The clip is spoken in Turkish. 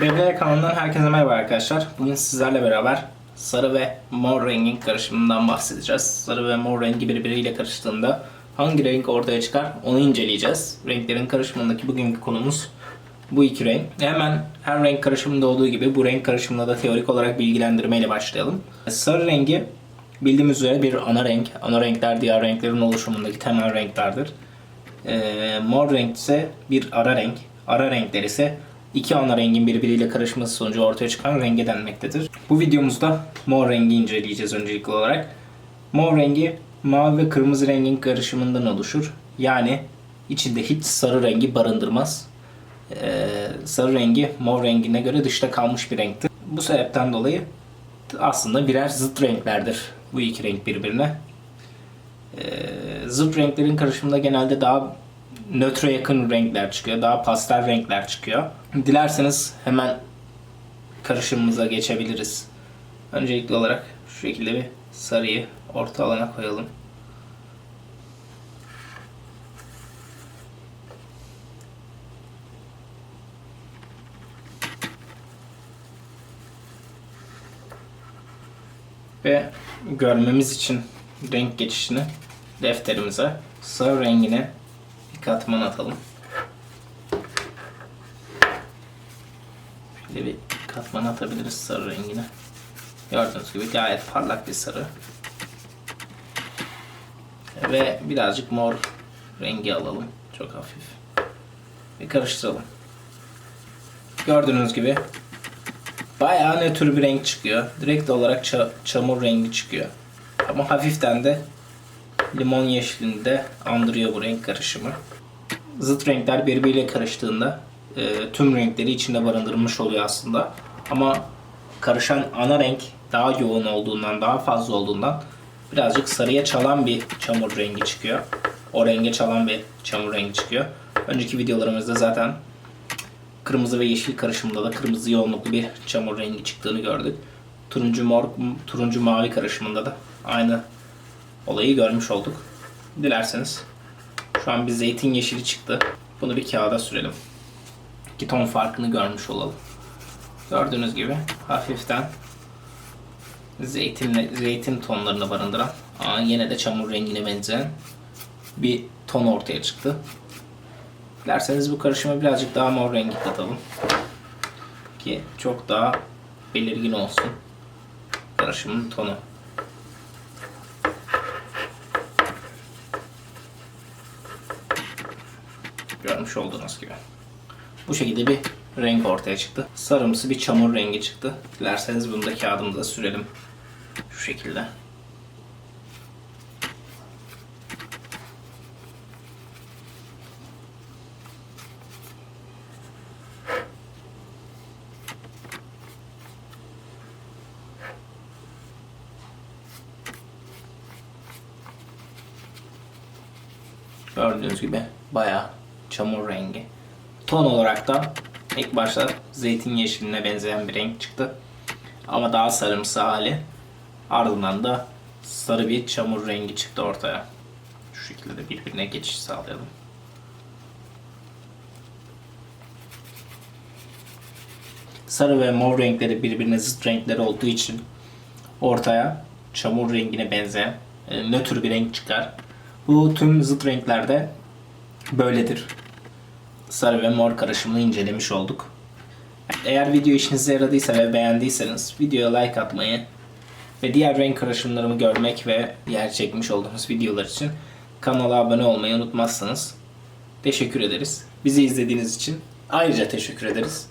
BBL kanalından herkese merhaba arkadaşlar. Bugün sizlerle beraber sarı ve mor rengin karışımından bahsedeceğiz. Sarı ve mor rengi birbiriyle karıştığında hangi renk ortaya çıkar onu inceleyeceğiz. Renklerin karışımındaki bugünkü konumuz bu iki renk. Hemen her renk karışımında olduğu gibi bu renk karışımında da teorik olarak bilgilendirmeyle başlayalım. Sarı rengi bildiğimiz üzere bir ana renk. Ana renkler diğer renklerin oluşumundaki temel renklerdir. Ee, mor renk ise bir ara renk. Ara renkler ise iki ana rengin birbiriyle karışması sonucu ortaya çıkan renge denmektedir. Bu videomuzda mor rengi inceleyeceğiz öncelikli olarak. Mor rengi mavi ve kırmızı rengin karışımından oluşur. Yani içinde hiç sarı rengi barındırmaz. Ee, sarı rengi mor rengine göre dışta kalmış bir renktir. Bu sebepten dolayı aslında birer zıt renklerdir bu iki renk birbirine. Ee, zıt renklerin karışımında genelde daha nötre yakın renkler çıkıyor. Daha pastel renkler çıkıyor. Dilerseniz hemen karışımımıza geçebiliriz. Öncelikli olarak şu şekilde bir sarıyı orta alana koyalım. Ve görmemiz için renk geçişini defterimize sarı rengine bir katman atalım. Şöyle bir katman atabiliriz sarı rengine. Gördüğünüz gibi gayet parlak bir sarı. Ve birazcık mor rengi alalım. Çok hafif. Ve karıştıralım. Gördüğünüz gibi bayağı nötr bir renk çıkıyor. Direkt olarak ça- çamur rengi çıkıyor. Ama hafiften de limon yeşilini de andırıyor bu renk karışımı. Zıt renkler birbiriyle karıştığında e, tüm renkleri içinde barındırmış oluyor aslında. Ama karışan ana renk daha yoğun olduğundan, daha fazla olduğundan birazcık sarıya çalan bir çamur rengi çıkıyor. O renge çalan bir çamur rengi çıkıyor. Önceki videolarımızda zaten kırmızı ve yeşil karışımında da kırmızı yoğunluklu bir çamur rengi çıktığını gördük. Turuncu mor, turuncu mavi karışımında da aynı olayı görmüş olduk. Dilerseniz şu an bir zeytin yeşili çıktı. Bunu bir kağıda sürelim. İki ton farkını görmüş olalım. Gördüğünüz gibi hafiften zeytinle, zeytin tonlarını barındıran ama yine de çamur rengine benzeyen bir ton ortaya çıktı. Dilerseniz bu karışıma birazcık daha mor rengi katalım. Ki çok daha belirgin olsun karışımın tonu. Görmüş olduğunuz gibi. Bu şekilde bir renk ortaya çıktı. Sarımsı bir çamur rengi çıktı. Dilerseniz bunu da kağıdımıza sürelim. Şu şekilde. Gördüğünüz gibi bayağı çamur rengi. Ton olarak da ilk başta zeytin yeşiline benzeyen bir renk çıktı. Ama daha sarımsı hali. Ardından da sarı bir çamur rengi çıktı ortaya. Şu şekilde de birbirine geçiş sağlayalım. Sarı ve mor renkleri birbirine zıt renkler olduğu için ortaya çamur rengine benzeyen e, nötr bir renk çıkar. Bu tüm zıt renklerde böyledir. Sarı ve mor karışımını incelemiş olduk. Eğer video işinize yaradıysa ve beğendiyseniz videoya like atmayı ve diğer renk karışımlarımı görmek ve diğer çekmiş olduğumuz videolar için kanala abone olmayı unutmazsanız teşekkür ederiz. Bizi izlediğiniz için ayrıca teşekkür ederiz.